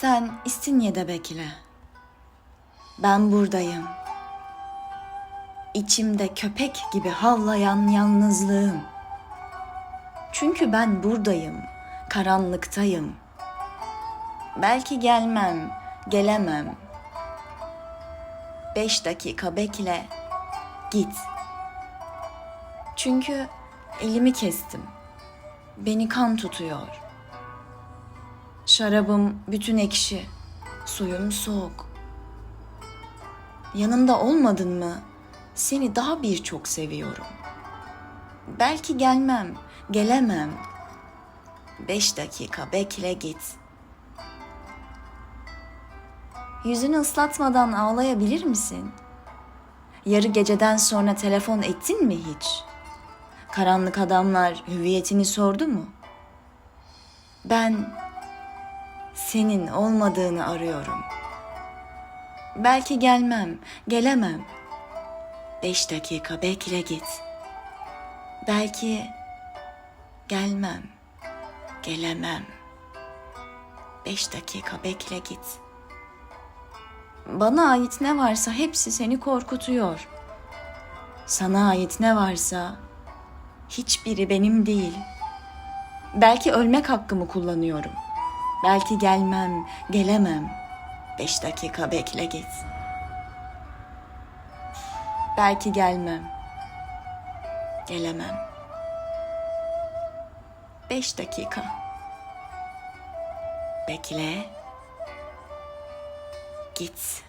Sen İstinye'de bekle. Ben buradayım. İçimde köpek gibi havlayan yalnızlığım. Çünkü ben buradayım, karanlıktayım. Belki gelmem, gelemem. Beş dakika bekle, git. Çünkü elimi kestim. Beni kan tutuyor. Şarabım bütün ekşi, suyum soğuk. Yanımda olmadın mı seni daha birçok seviyorum. Belki gelmem, gelemem. Beş dakika bekle git. Yüzünü ıslatmadan ağlayabilir misin? Yarı geceden sonra telefon ettin mi hiç? Karanlık adamlar hüviyetini sordu mu? Ben senin olmadığını arıyorum. Belki gelmem, gelemem. Beş dakika bekle git. Belki gelmem, gelemem. Beş dakika bekle git. Bana ait ne varsa hepsi seni korkutuyor. Sana ait ne varsa hiçbiri benim değil. Belki ölmek hakkımı kullanıyorum. Belki gelmem, gelemem. Beş dakika bekle git. Belki gelmem. Gelemem. Beş dakika. Bekle. Git.